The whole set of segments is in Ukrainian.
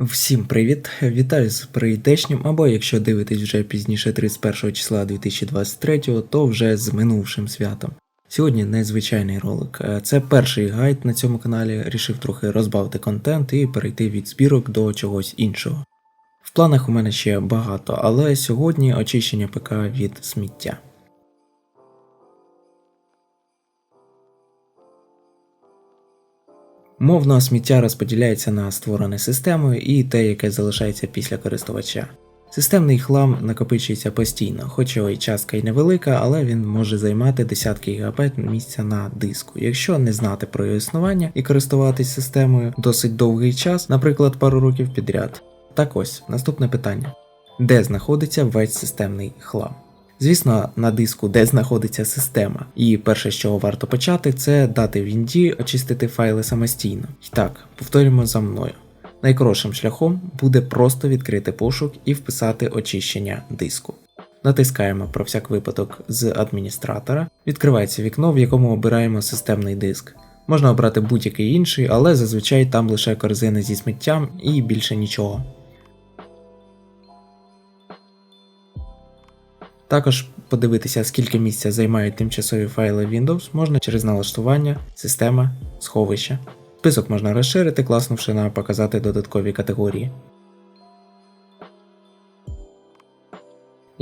Всім привіт! Вітаю з прийдешнім, або якщо дивитесь вже пізніше 31 числа 2023, то вже з минувшим святом. Сьогодні незвичайний ролик. Е, Це перший гайд на цьому каналі. Рішив трохи розбавити контент і перейти від збірок до чогось іншого. В планах у мене ще багато, але сьогодні очищення ПК від сміття. Мовно сміття розподіляється на створене системою і те, яке залишається після користувача. Системний хлам накопичується постійно, хоч його і частка й невелика, але він може займати десятки гігабайт місця на диску. Якщо не знати про його існування і користуватись системою досить довгий час, наприклад, пару років підряд. Так ось, наступне питання: де знаходиться весь системний хлам? Звісно, на диску, де знаходиться система. І перше, з чого варто почати, це дати Вінді очистити файли самостійно. І так, повторюємо за мною. Найкоротшим шляхом буде просто відкрити пошук і вписати очищення диску. Натискаємо про всяк випадок з адміністратора, відкривається вікно, в якому обираємо системний диск. Можна обрати будь-який інший, але зазвичай там лише корзини зі сміттям і більше нічого. Також подивитися, скільки місця займають тимчасові файли Windows можна через налаштування, система, сховище. Список можна розширити, класнувши на показати додаткові категорії.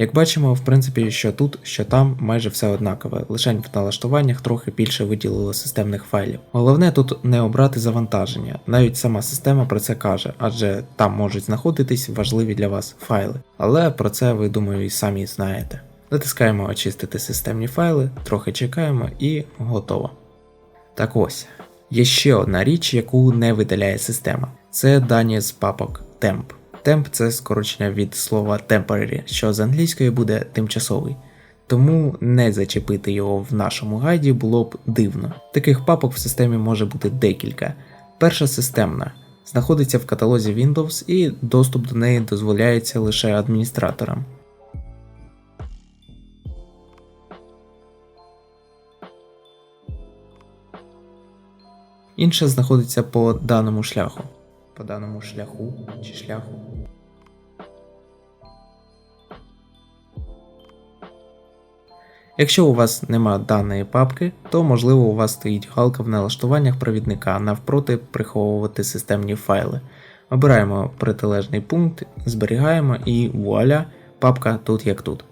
Як бачимо, в принципі, що тут, що там майже все однакове, лише в налаштуваннях трохи більше виділило системних файлів. Головне тут не обрати завантаження, навіть сама система про це каже, адже там можуть знаходитись важливі для вас файли. Але про це ви думаю і самі знаєте. Натискаємо очистити системні файли, трохи чекаємо і готово. Так ось, є ще одна річ, яку не видаляє система. Це дані з папок temp. Temp це скорочення від слова temporary, що з англійської буде тимчасовий. Тому не зачепити його в нашому гайді було б дивно. Таких папок в системі може бути декілька. Перша системна знаходиться в каталозі Windows і доступ до неї дозволяється лише адміністраторам. Інша знаходиться по даному шляху. По даному шляху чи шляху. Якщо у вас нема даної папки, то можливо у вас стоїть галка в налаштуваннях провідника навпроти приховувати системні файли. Обираємо протилежний пункт, зберігаємо і вуаля, папка тут як тут.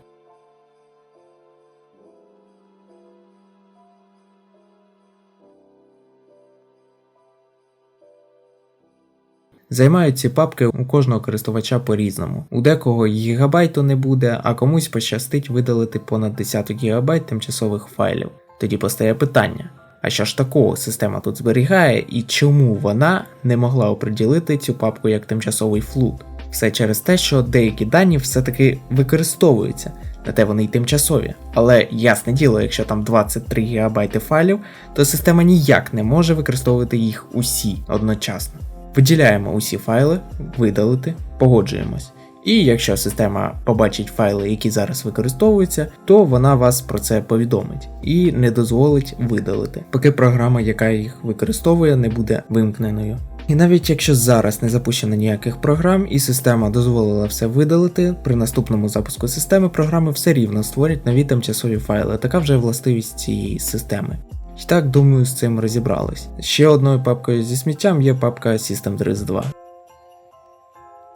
Займають ці папки у кожного користувача по-різному. У декого гігабайту не буде, а комусь пощастить видалити понад 10 гігабайт тимчасових файлів. Тоді постає питання: а що ж такого система тут зберігає і чому вона не могла оприділити цю папку як тимчасовий флут? Все через те, що деякі дані все-таки використовуються, на те вони й тимчасові. Але ясне діло, якщо там 23 ГБ файлів, то система ніяк не може використовувати їх усі одночасно. Виділяємо усі файли, видалити, погоджуємось. І якщо система побачить файли, які зараз використовуються, то вона вас про це повідомить і не дозволить видалити, поки програма, яка їх використовує, не буде вимкненою. І навіть якщо зараз не запущено ніяких програм і система дозволила все видалити, при наступному запуску системи програми все рівно створять нові тимчасові файли. Така вже властивість цієї системи. І так, думаю, з цим розібрались. Ще одною папкою зі сміттям є папка System 2.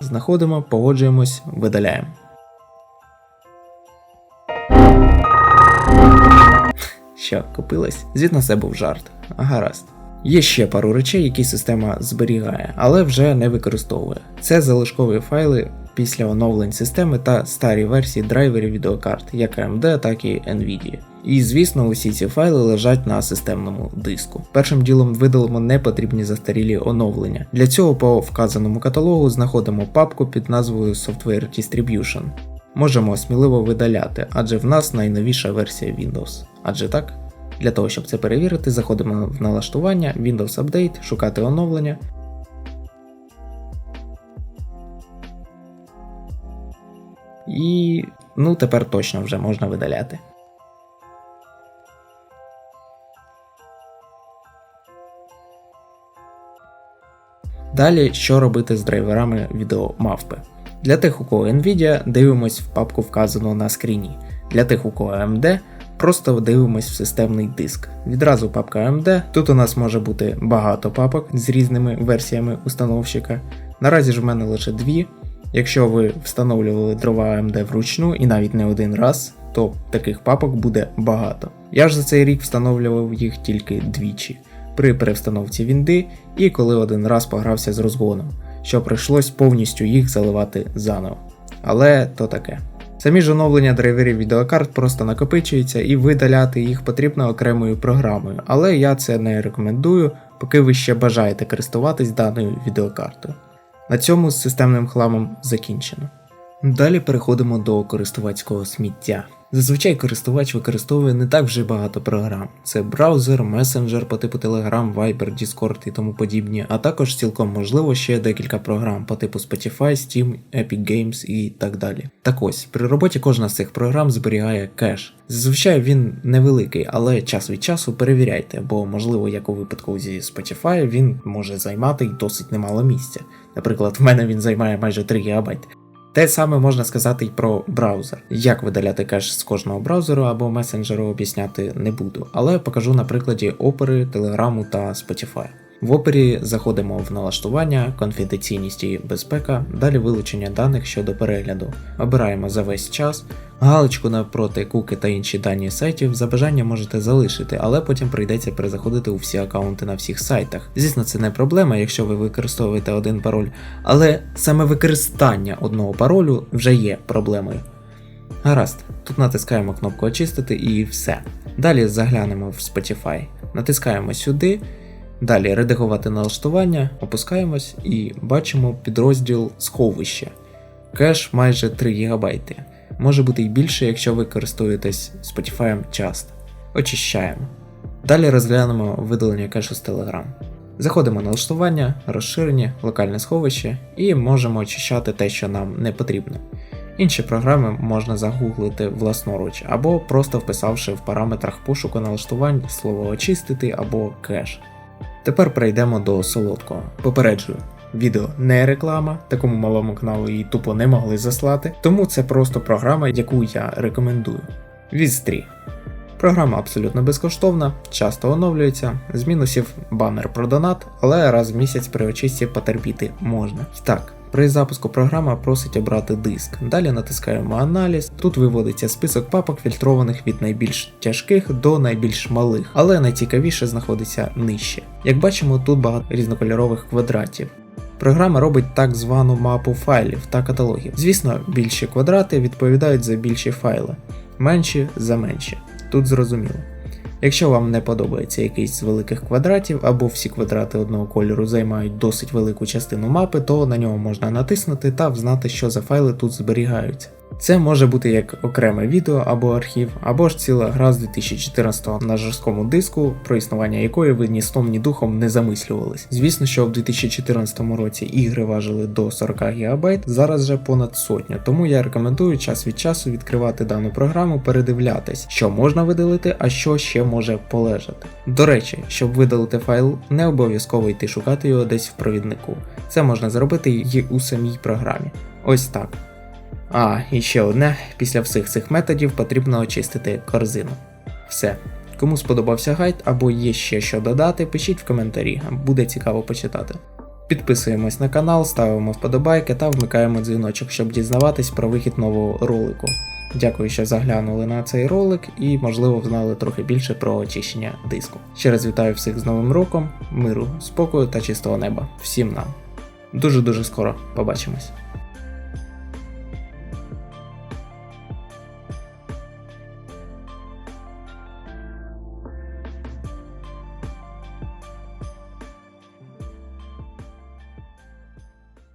Знаходимо, погоджуємось, видаляємо. Що, купилась? Звідно це був жарт. Гаразд. Є ще пару речей, які система зберігає, але вже не використовує. Це залишкові файли після оновлень системи та старі версії драйверів відеокарт, як AMD, так і Nvidia. І звісно, усі ці файли лежать на системному диску. Першим ділом видалимо непотрібні застарілі оновлення. Для цього по вказаному каталогу знаходимо папку під назвою Software Distribution. Можемо сміливо видаляти, адже в нас найновіша версія Windows. Адже так? Для того, щоб це перевірити, заходимо в налаштування, Windows Update, шукати оновлення. І ну тепер точно вже можна видаляти. Далі, що робити з драйверами відеомавпи. Для тих, у кого Nvidia, дивимось в папку вказану на скріні. Для тих, у кого AMD, просто дивимось в системний диск. Відразу папка AMD. Тут у нас може бути багато папок з різними версіями установщика. Наразі ж в мене лише дві. Якщо ви встановлювали дрова AMD вручну і навіть не один раз, то таких папок буде багато. Я ж за цей рік встановлював їх тільки двічі при перестановці вінди і коли один раз погрався з розгоном, що прийшлось повністю їх заливати заново. Але то таке. Самі ж оновлення драйверів відеокарт просто накопичуються і видаляти їх потрібно окремою програмою, але я це не рекомендую, поки ви ще бажаєте користуватись даною відеокартою. На цьому з системним хламом закінчено. Далі переходимо до користувацького сміття. Зазвичай користувач використовує не так вже багато програм: це браузер, месенджер по типу Telegram, Viber, Discord і тому подібні, а також цілком можливо ще декілька програм по типу Spotify, Steam, Epic Games і так далі. Так ось, при роботі кожна з цих програм зберігає кеш. Зазвичай він невеликий, але час від часу перевіряйте, бо можливо, як у випадку зі Spotify, він може займати й досить немало місця. Наприклад, в мене він займає майже 3 ГБ. Те саме можна сказати й про браузер. Як видаляти кеш з кожного браузеру або месенджеру об'ясняти не буду, але покажу на прикладі опери, телеграму та Spotify. В опері заходимо в налаштування, конфіденційність і безпека, далі вилучення даних щодо перегляду. Обираємо за весь час, галочку навпроти куки та інші дані сайтів за бажання можете залишити, але потім прийдеться перезаходити у всі аккаунти на всіх сайтах. Звісно, це не проблема, якщо ви використовуєте один пароль, але саме використання одного паролю вже є проблемою. Гаразд, тут натискаємо кнопку Очистити і все. Далі заглянемо в Spotify, натискаємо сюди. Далі редагувати налаштування, опускаємось і бачимо підрозділ сховище. Кеш майже 3 ГБ. Може бути й більше, якщо ви користуєтесь Spotify часто. Очищаємо. Далі розглянемо видалення кешу з Telegram. Заходимо в налаштування, розширення, локальне сховище і можемо очищати те, що нам не потрібно. Інші програми можна загуглити власноруч або просто вписавши в параметрах пошуку налаштувань слово очистити або кеш. Тепер перейдемо до солодкого. Попереджую, відео не реклама, такому малому каналу її тупо не могли заслати, тому це просто програма, яку я рекомендую. Візстрі. Програма абсолютно безкоштовна, часто оновлюється, з мінусів банер про донат, але раз в місяць при очисті потерпіти можна. І так, при запуску програма просить обрати диск. Далі натискаємо аналіз. Тут виводиться список папок, фільтрованих від найбільш тяжких до найбільш малих, але найцікавіше знаходиться нижче. Як бачимо, тут багато різнокольорових квадратів. Програма робить так звану мапу файлів та каталогів. Звісно, більші квадрати відповідають за більші файли, менші за менші. Тут зрозуміло. Якщо вам не подобається якийсь з великих квадратів, або всі квадрати одного кольору займають досить велику частину мапи, то на нього можна натиснути та взнати, що за файли тут зберігаються. Це може бути як окреме відео або архів, або ж ціла гра з 2014 на жорсткому диску, про існування якої ви ні сном, ні духом не замислювались. Звісно, що в 2014 році ігри важили до 40 ГБ, зараз вже понад сотню, тому я рекомендую час від часу відкривати дану програму, передивлятись, що можна видалити, а що ще може полежати. До речі, щоб видалити файл, не обов'язково йти шукати його десь в провіднику. Це можна зробити і у самій програмі. Ось так. А, і ще одне, після всіх цих методів потрібно очистити корзину. Все. Кому сподобався гайд або є ще що додати, пишіть в коментарі, буде цікаво почитати. Підписуємось на канал, ставимо вподобайки та вмикаємо дзвіночок, щоб дізнаватись про вихід нового ролику. Дякую, що заглянули на цей ролик і, можливо, знали трохи більше про очищення диску. Ще раз вітаю всіх з Новим роком, миру, спокою та чистого неба. Всім нам. Дуже дуже скоро побачимось.